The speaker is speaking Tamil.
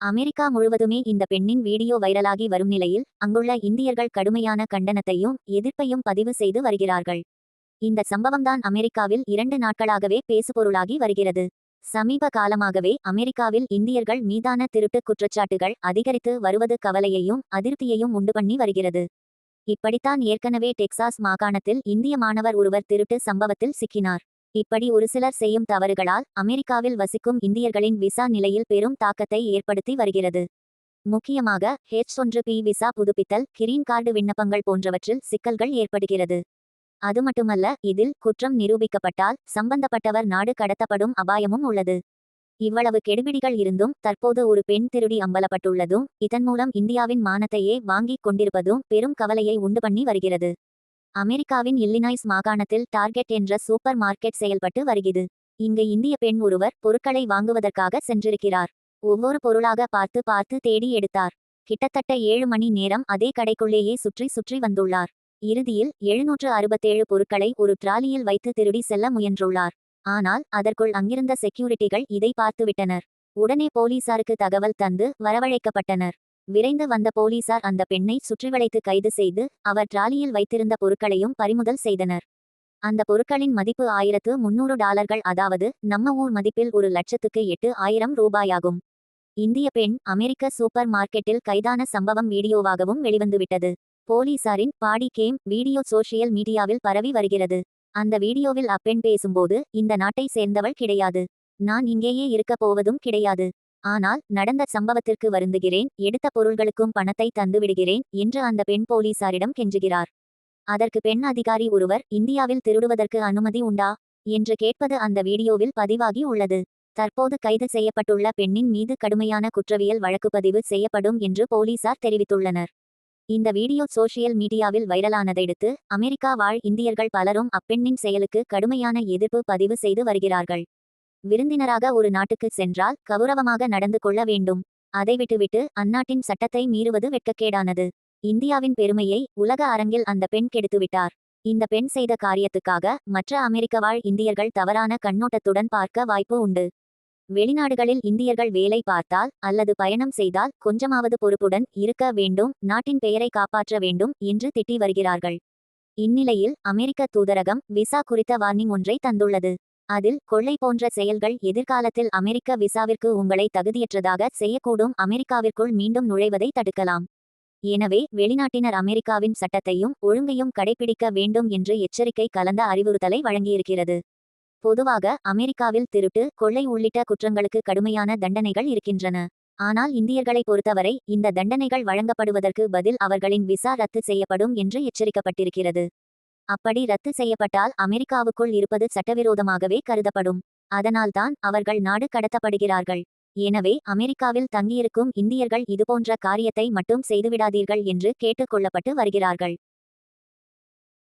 அமெரிக்கா முழுவதுமே இந்த பெண்ணின் வீடியோ வைரலாகி வரும் நிலையில் அங்குள்ள இந்தியர்கள் கடுமையான கண்டனத்தையும் எதிர்ப்பையும் பதிவு செய்து வருகிறார்கள். இந்த சம்பவம்தான் அமெரிக்காவில் இரண்டு நாட்களாகவே பேசுபொருளாகி வருகிறது. சமீப காலமாகவே அமெரிக்காவில் இந்தியர்கள் மீதான திருட்டு குற்றச்சாட்டுகள் அதிகரித்து வருவது கவலையையும் அதிருப்தியையும் உண்டு பண்ணி வருகிறது. இப்படித்தான் ஏற்கனவே டெக்சாஸ் மாகாணத்தில் இந்திய மாணவர் ஒருவர் திருட்டு சம்பவத்தில் சிக்கினார். இப்படி ஒரு சிலர் செய்யும் தவறுகளால் அமெரிக்காவில் வசிக்கும் இந்தியர்களின் விசா நிலையில் பெரும் தாக்கத்தை ஏற்படுத்தி வருகிறது. முக்கியமாக ஹெச் ஒன்று பி விசா புதுப்பித்தல் கிரீன் கார்டு விண்ணப்பங்கள் போன்றவற்றில் சிக்கல்கள் ஏற்படுகிறது. அது மட்டுமல்ல இதில் குற்றம் நிரூபிக்கப்பட்டால் சம்பந்தப்பட்டவர் நாடு கடத்தப்படும் அபாயமும் உள்ளது. இவ்வளவு கெடுபிடிகள் இருந்தும் தற்போது ஒரு பெண் திருடி அம்பலப்பட்டுள்ளதும் இதன் மூலம் இந்தியாவின் மானத்தையே வாங்கிக் கொண்டிருப்பதும் பெரும் கவலையை உண்டு பண்ணி வருகிறது. அமெரிக்காவின் இல்லினாய்ஸ் மாகாணத்தில் டார்கெட் என்ற சூப்பர் மார்க்கெட் செயல்பட்டு வருகிறது. இங்கு இந்திய பெண் ஒருவர் பொருட்களை வாங்குவதற்காக சென்றிருக்கிறார். ஒவ்வொரு பொருளாக பார்த்து பார்த்து தேடி எடுத்தார். கிட்டத்தட்ட ஏழு மணி நேரம் அதே கடைக்குள்ளேயே சுற்றி சுற்றி வந்துள்ளார். இறுதியில் எழுநூற்று அறுபத்தேழு பொருட்களை ஒரு டிராலியில் வைத்து திருடி செல்ல முயன்றுள்ளார். ஆனால் அதற்குள் அங்கிருந்த செக்யூரிட்டிகள் இதை பார்த்துவிட்டனர். உடனே போலீசாருக்கு தகவல் தந்து வரவழைக்கப்பட்டனர். விரைந்து வந்த போலீசார் அந்த பெண்ணை சுற்றிவளைத்து கைது செய்து அவர் டிராலியில் வைத்திருந்த பொருட்களையும் பறிமுதல் செய்தனர். அந்த பொருட்களின் மதிப்பு ஆயிரத்து முன்னூறு டாலர்கள் அதாவது நம்ம ஊர் மதிப்பில் ஒரு லட்சத்துக்கு எட்டு ஆயிரம் ரூபாயாகும். இந்திய பெண் அமெரிக்க சூப்பர் மார்க்கெட்டில் கைதான சம்பவம் வீடியோவாகவும் வெளிவந்துவிட்டது. போலீசாரின் பாடி கேம் வீடியோ சோஷியல் மீடியாவில் பரவி வருகிறது. அந்த வீடியோவில் அப்பெண் பேசும்போது இந்த நாட்டை சேர்ந்தவள் கிடையாது. நான் இங்கேயே இருக்கப் போவதும் கிடையாது. ஆனால் நடந்த சம்பவத்திற்கு வருந்துகிறேன் எடுத்த பொருள்களுக்கும் பணத்தை தந்துவிடுகிறேன் என்று அந்த பெண் போலீசாரிடம் கெஞ்சுகிறார். அதற்கு பெண் அதிகாரி ஒருவர் இந்தியாவில் திருடுவதற்கு அனுமதி உண்டா? என்று கேட்பது அந்த வீடியோவில் பதிவாகி உள்ளது. தற்போது கைது செய்யப்பட்டுள்ள பெண்ணின் மீது கடுமையான குற்றவியல் வழக்குப்பதிவு செய்யப்படும் என்று போலீசார் தெரிவித்துள்ளனர். இந்த வீடியோ சோஷியல் மீடியாவில் வைரலானதையடுத்து அமெரிக்கா வாழ் இந்தியர்கள் பலரும் அப்பெண்ணின் செயலுக்கு கடுமையான எதிர்ப்பு பதிவு செய்து வருகிறார்கள். விருந்தினராக ஒரு நாட்டுக்கு சென்றால் கௌரவமாக நடந்து கொள்ள வேண்டும். அதை விட்டுவிட்டு அந்நாட்டின் சட்டத்தை மீறுவது வெட்கக்கேடானது. இந்தியாவின் பெருமையை உலக அரங்கில் அந்த பெண் கெடுத்துவிட்டார் இந்த பெண் செய்த காரியத்துக்காக மற்ற அமெரிக்க வாழ் இந்தியர்கள் தவறான கண்ணோட்டத்துடன் பார்க்க வாய்ப்பு உண்டு. வெளிநாடுகளில் இந்தியர்கள் வேலை பார்த்தால் அல்லது பயணம் செய்தால் கொஞ்சமாவது பொறுப்புடன் இருக்க வேண்டும் நாட்டின் பெயரை காப்பாற்ற வேண்டும் என்று திட்டி வருகிறார்கள். இந்நிலையில் அமெரிக்க தூதரகம் விசா குறித்த வார்னிங் ஒன்றை தந்துள்ளது. அதில் கொள்ளை போன்ற செயல்கள் எதிர்காலத்தில் அமெரிக்க விசாவிற்கு உங்களை தகுதியற்றதாக செய்யக்கூடும். அமெரிக்காவிற்குள் மீண்டும் நுழைவதை தடுக்கலாம். எனவே வெளிநாட்டினர் அமெரிக்காவின் சட்டத்தையும் ஒழுங்கையும் கடைபிடிக்க வேண்டும் என்று எச்சரிக்கை கலந்த அறிவுறுத்தலை வழங்கியிருக்கிறது. பொதுவாக அமெரிக்காவில் திருட்டு கொள்ளை உள்ளிட்ட குற்றங்களுக்கு கடுமையான தண்டனைகள் இருக்கின்றன. ஆனால் இந்தியர்களை பொறுத்தவரை இந்த தண்டனைகள் வழங்கப்படுவதற்கு பதில் அவர்களின் விசா ரத்து செய்யப்படும் என்று எச்சரிக்கப்பட்டிருக்கிறது. அப்படி ரத்து செய்யப்பட்டால் அமெரிக்காவுக்குள் இருப்பது சட்டவிரோதமாகவே கருதப்படும். அதனால்தான் அவர்கள் நாடு கடத்தப்படுகிறார்கள். எனவே அமெரிக்காவில் தங்கியிருக்கும் இந்தியர்கள் இதுபோன்ற காரியத்தை மட்டும் செய்துவிடாதீர்கள் என்று கேட்டுக்கொள்ளப்பட்டு வருகிறார்கள்.